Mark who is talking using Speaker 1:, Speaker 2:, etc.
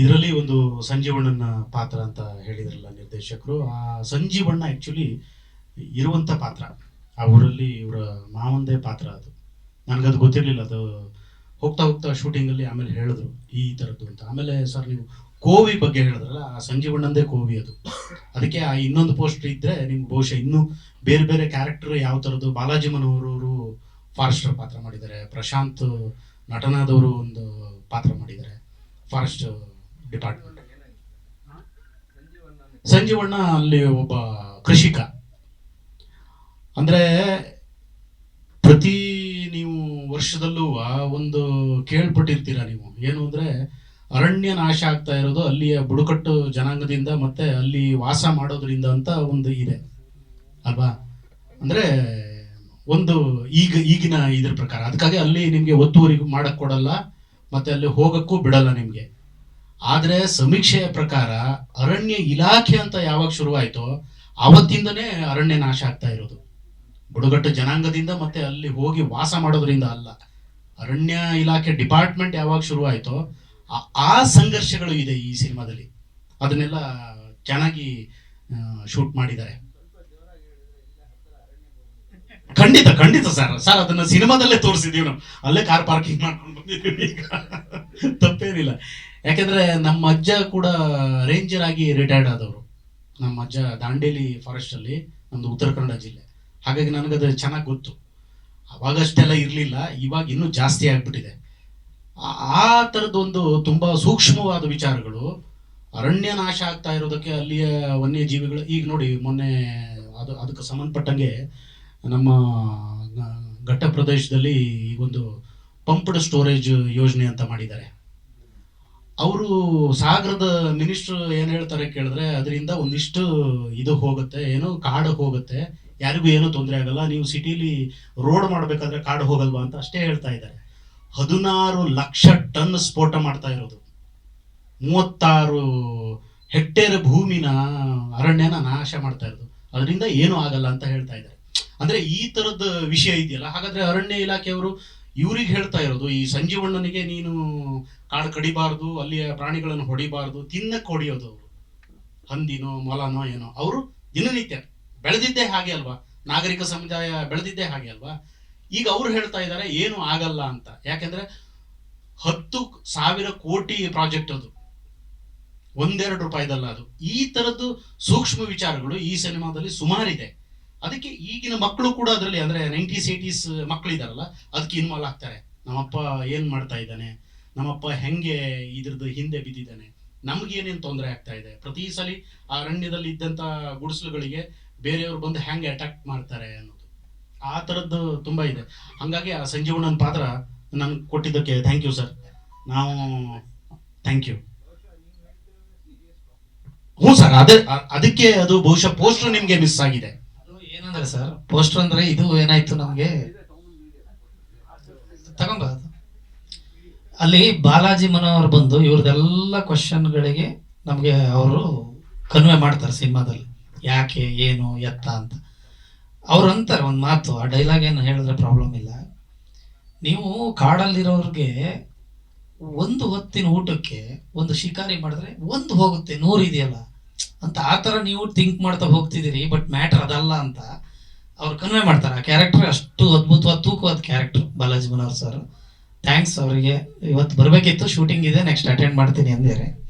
Speaker 1: ಇದರಲ್ಲಿ ಒಂದು ಸಂಜೀವಣ್ಣನ ಪಾತ್ರ ಅಂತ ಹೇಳಿದ್ರಲ್ಲ ನಿರ್ದೇಶಕರು. ಆ ಸಂಜೀವಣ್ಣ ಆ್ಯಕ್ಚುಲಿ ಇರುವಂಥ ಪಾತ್ರ. ಆ ಊರಲ್ಲಿ ಇವರ ಮಾವಂದೇ ಪಾತ್ರ ಅದು. ನನಗದು ಗೊತ್ತಿರಲಿಲ್ಲ, ಅದು ಹೋಗ್ತಾ ಹೋಗ್ತಾ ಶೂಟಿಂಗಲ್ಲಿ ಆಮೇಲೆ ಹೇಳಿದ್ರು ಈ ಥರದ್ದು ಅಂತ. ಆಮೇಲೆ ಸರ್ ನೀವು ಕೋವಿ ಬಗ್ಗೆ ಹೇಳಿದ್ರಲ್ಲ, ಆ ಸಂಜೀವಣ್ಣಂದೇ ಕೋವಿ ಅದು. ಅದಕ್ಕೆ ಆ ಇನ್ನೊಂದು ಪೋಸ್ಟ್ ಇದ್ದರೆ ನಿಮ್ಗೆ ಬಹುಶಃ ಇನ್ನೂ ಬೇರೆ ಬೇರೆ ಕ್ಯಾರೆಕ್ಟರ್ ಯಾವ ಥರದ್ದು ಬಾಲಾಜಿ ಮನೋಹರವರು ಫಾರೆಸ್ಟರ್ ಪಾತ್ರ ಮಾಡಿದ್ದಾರೆ, ಪ್ರಶಾಂತ್ ನಟನಾದವರು ಒಂದು ಪಾತ್ರ ಮಾಡಿದ್ದಾರೆ ಫಾರೆಸ್ಟ್ ಡಿಪಾರ್ಟ್ಮೆಂಟ್. ಸಂಜೀವಣ್ಣ ಅಲ್ಲಿ ಒಬ್ಬ ಕೃಷಿಕ. ಅಂದ್ರೆ ಪ್ರತಿ ನೀವು ವರ್ಷದಲ್ಲೂ ಒಂದು ಕೇಳ್ಪಟ್ಟಿರ್ತೀರ ನೀವು. ಏನು ಅಂದ್ರೆ ಅರಣ್ಯ ನಾಶ ಆಗ್ತಾ ಇರೋದು ಅಲ್ಲಿಯ ಬುಡಕಟ್ಟು ಜನಾಂಗದಿಂದ ಮತ್ತೆ ಅಲ್ಲಿ ವಾಸ ಮಾಡೋದ್ರಿಂದ ಅಂತ ಒಂದು ಇದೆ. ಅಲ್ವಾ? ಅಂದ್ರೆ ಒಂದು ಈಗ, ಈಗಿನ ಇದ್ರ ಪ್ರಕಾರ. ಅದಕ್ಕಾಗಿ ಅಲ್ಲಿ ನಿಮಗೆ ಒತ್ತುವರಿ ಮಾಡಕ್ಕೆ ಕೊಡಲ್ಲ, ಮತ್ತೆ ಅಲ್ಲಿ ಹೋಗಕ್ಕೂ ಬಿಡಲ್ಲ ನಿಮ್ಗೆ. ಆದ್ರೆ ಸಮೀಕ್ಷೆಯ ಪ್ರಕಾರ ಅರಣ್ಯ ಇಲಾಖೆ ಅಂತ ಯಾವಾಗ ಶುರುವಾಯ್ತೋ ಆವತ್ತಿಂದನೇ ಅರಣ್ಯ ನಾಶ ಆಗ್ತಾ ಇರೋದು. ಬುಡಕಟ್ಟು ಜನಾಂಗದಿಂದ ಮತ್ತೆ ಅಲ್ಲಿ ಹೋಗಿ ವಾಸ ಮಾಡೋದ್ರಿಂದ ಅಲ್ಲ. ಅರಣ್ಯ ಇಲಾಖೆ ಡಿಪಾರ್ಟ್ಮೆಂಟ್ ಯಾವಾಗ ಶುರುವಾಯಿತೋ ಆ- ಸಂಘರ್ಷಗಳು ಇದೆ ಈ ಸಿನಿಮಾದಲ್ಲಿ. ಅದನ್ನೆಲ್ಲ ಚೆನ್ನಾಗಿ ಶೂಟ್ ಮಾಡಿದ್ದಾರೆ. ಖಂಡಿತ ಖಂಡಿತ ಸರ್ ಸರ್ ಅದನ್ನ ಸಿನಿಮಾದಲ್ಲೇ ತೋರಿಸಿದೀವಿ ನಾವು. ಅಲ್ಲೇ ಕಾರ್ ಪಾರ್ಕಿಂಗ್ ಮಾಡ್ಕೊಂಡು ಬಂದಿದ್ದೀವಿ ತಪ್ಪೇನಿಲ್ಲ. ಯಾಕಂದ್ರೆ ನಮ್ಮ ಅಜ್ಜ ಕೂಡ ರೇಂಜರ್ ಆಗಿ ರಿಟೈರ್ಡ್ ಆದವರು. ನಮ್ಮ ಅಜ್ಜ ದಾಂಡೇಲಿ ಫಾರೆಸ್ಟ್ ಅಲ್ಲಿ ನಮ್ದು ಉತ್ತರ ಕನ್ನಡ ಜಿಲ್ಲೆ. ಹಾಗಾಗಿ ನನಗದು ಚೆನ್ನಾಗಿ ಗೊತ್ತು. ಅವಾಗಷ್ಟೆಲ್ಲ ಇರಲಿಲ್ಲ, ಇವಾಗ ಇನ್ನೂ ಜಾಸ್ತಿ ಆಗ್ಬಿಟ್ಟಿದೆ. ಆ- ಥರದ್ದೊಂದು ತುಂಬಾ ಸೂಕ್ಷ್ಮವಾದ ವಿಚಾರಗಳು, ಅರಣ್ಯ ನಾಶ ಆಗ್ತಾ ಇರೋದಕ್ಕೆ ಅಲ್ಲಿಯ ವನ್ಯಜೀವಿಗಳು, ಈಗ ನೋಡಿ ಮೊನ್ನೆ ಅದು, ಅದಕ್ಕೆ ಸಂಬಂಧಪಟ್ಟಂಗೆ ನಮ್ಮ ಘಟ್ಟ ಪ್ರದೇಶದಲ್ಲಿ ಒಂದು ಪಂಪ್ಡ್ ಸ್ಟೋರೇಜ್ ಯೋಜನೆ ಅಂತ ಮಾಡಿದ್ದಾರೆ. ಅವರು ಸಾಗರದ ಮಿನಿಸ್ಟ್ರು ಏನು ಹೇಳ್ತಾರೆ ಕೇಳಿದ್ರೆ, ಅದರಿಂದ ಒಂದಿಷ್ಟು ಇದು ಹೋಗುತ್ತೆ, ಏನು ಕಾಡು ಹೋಗುತ್ತೆ, ಯಾರಿಗೂ ಏನೂ ತೊಂದರೆ ಆಗಲ್ಲ, ನೀವು ಸಿಟಿಲಿ ರೋಡ್ ಮಾಡಬೇಕಾದ್ರೆ ಕಾಡು ಹೋಗಲ್ವಾ? ಅಂತ ಅಷ್ಟೇ ಹೇಳ್ತಾ ಇದ್ದಾರೆ. ಹದಿನಾರು ಲಕ್ಷ ಟನ್ ಸ್ಫೋಟ ಮಾಡ್ತಾ ಇರೋದು. ಮೂವತ್ತಾರು ಹೆಕ್ಟೇರ್ ಭೂಮಿನ ಅರಣ್ಯನ ನಾಶ ಮಾಡ್ತಾ ಇರೋದು. ಅದರಿಂದ ಏನೂ ಆಗಲ್ಲ ಅಂತ ಹೇಳ್ತಾ ಇದ್ದಾರೆ. ಅಂದ್ರೆ ಈ ತರದ ವಿಷಯ ಇದೆಯಲ್ಲ, ಹಾಗಾದ್ರೆ ಅರಣ್ಯ ಇಲಾಖೆಯವರು ಇವ್ರಿಗೆ ಹೇಳ್ತಾ ಇರೋದು, ಈ ಸಂಜೀವಣ್ಣನಿಗೆ ನೀನು ಕಾಡು ಕಡಿಬಾರ್ದು, ಅಲ್ಲಿಯ ಪ್ರಾಣಿಗಳನ್ನು ಹೊಡಿಬಾರ್ದು ತಿನ್ನಕ್ಕೆ ಹೊಡಿಯೋದು ಅವರು. ಹಂದಿನೋ, ಮೊಲನೋ ಏನೋ. ಅವರು ದಿನನಿತ್ಯ ಬೆಳೆದಿದ್ದೇ ಹಾಗೆ ಅಲ್ವಾ? ನಾಗರಿಕ ಸಮುದಾಯ ಬೆಳೆದಿದ್ದೇ ಹಾಗೆ ಅಲ್ವಾ? ಈಗ ಅವ್ರು ಹೇಳ್ತಾ ಇದ್ದಾರೆ, ಏನು ಆಗಲ್ಲ ಅಂತ. ಯಾಕೆಂದ್ರೆ ಹತ್ತು ಸಾವಿರ ಕೋಟಿ ಪ್ರಾಜೆಕ್ಟ್ ಅದು. ಒಂದೆರಡು ರೂಪಾಯಿದಲ್ಲ ಅದು. ಈ ತರದ್ದು ಸೂಕ್ಷ್ಮ ವಿಚಾರಗಳು ಈ ಸಿನಿಮಾದಲ್ಲಿ ಸುಮಾರಿದೆ. ಅದಕ್ಕೆ ಈಗಿನ ಮಕ್ಕಳು ಕೂಡ ಅದರಲ್ಲಿ ಅಂದ್ರೆ ನೈಂಟೀಸ್ ಏಟೀಸ್ ಮಕ್ಕಳಿದಾರಲ್ಲ ಅದಕ್ಕೆ ಇನ್ವಾಲ್ವ್ ಆಗ್ತಾರೆ. ನಮ್ಮಪ್ಪ ಏನ್ ಮಾಡ್ತಾ ಇದ್ದಾನೆ? ನಮ್ಮಪ್ಪ ಹೆಂಗೆ ಇದ್ರದ್ದು ಹಿಂದೆ ಬಿದ್ದಿದ್ದಾನೆ? ನಮ್ಗೇನೇನು ತೊಂದರೆ ಆಗ್ತಾ ಇದೆ? ಪ್ರತಿ ಸಲ ಅರಣ್ಯದಲ್ಲಿ ಇದ್ದಂತ ಗುಡಿಸಲುಗಳಿಗೆ ಬೇರೆಯವರು ಬಂದು ಹೆಂಗೆ ಅಟ್ಯಾಕ್ ಮಾಡ್ತಾರೆ ಅನ್ನೋದು. ಆ ಥರದ್ದು ತುಂಬಾ ಇದೆ. ಹಂಗಾಗಿ ಆ ಸಂಜೀವಣ್ಣನ ಪಾತ್ರ ನನ್ಗೆ ಕೊಟ್ಟಿದ್ದಕ್ಕೆ ಥ್ಯಾಂಕ್ ಯು ಸರ್ ನಾವು ಥ್ಯಾಂಕ್ ಯು ಹ್ಞೂ ಸರ್ ಅದೇ ಅದಕ್ಕೆ ಅದು ಬಹುಶಃ ಪೋಸ್ಟರ್ ನಿಮ್ಗೆ ಮಿಸ್ ಆಗಿದೆ.
Speaker 2: ಅದು ಏನಂದ್ರೆ ಸರ್. ಪೋಸ್ಟರ್ ಅಂದ್ರೆ ಇದು ಏನಾಯ್ತು ನಮಗೆ? ತಗೊಂಬ. ಅಲ್ಲಿ ಬಾಲಾಜಿ ಮನೋಹರ್ ಬಂದು ಇವ್ರದೆಲ್ಲ ಕ್ವಶನ್ಗಳಿಗೆ ನಮಗೆ ಅವರು ಕನ್ವೆ ಮಾಡ್ತಾರೆ ಸಿನಿಮಾದಲ್ಲಿ. ಯಾಕೆ, ಏನು, ಎತ್ತ ಅಂತ. ಅವ್ರು ಅಂತಾರೆ ಒಂದು ಮಾತು, ಆ ಡೈಲಾಗ್ ಏನು ಹೇಳಿದ್ರೆ ಪ್ರಾಬ್ಲಮ್ ಇಲ್ಲ. ನೀವು ಕಾಡಲ್ಲಿರೋರ್ಗೆ ಒಂದು ಹೊತ್ತಿನ ಊಟಕ್ಕೆ ಒಂದು ಶಿಕಾರಿ ಮಾಡಿದ್ರೆ ಒಂದು ಹೋಗುತ್ತೆ, ನೂರು ಇದೆಯಲ್ಲ? ಅಂತ ಆ ಥರ ನೀವು ಥಿಂಕ್ ಮಾಡ್ತಾ ಹೋಗ್ತಿದ್ದೀರಿ ಬಟ್ ಮ್ಯಾಟರ್ ಅದಲ್ಲ ಅಂತ ಅವ್ರು ಕನ್ವೆ ಮಾಡ್ತಾರೆ. ಆ ಕ್ಯಾರೆಕ್ಟರ್ ಅಷ್ಟು ಅದ್ಭುತವಾದ, ತೂಕವಾದ character Balaji Manohar sir thanks ಅವರಿಗೆ. ಇವತ್ತು ಬರಬೇಕಿತ್ತು ಶೂಟಿಂಗ್ ಇದೆ ನೆಕ್ಸ್ಟ್ ಅಟೆಂಡ್ ಮಾಡ್ತೀನಿ ಅಂದಿದ್ದಾರೆ.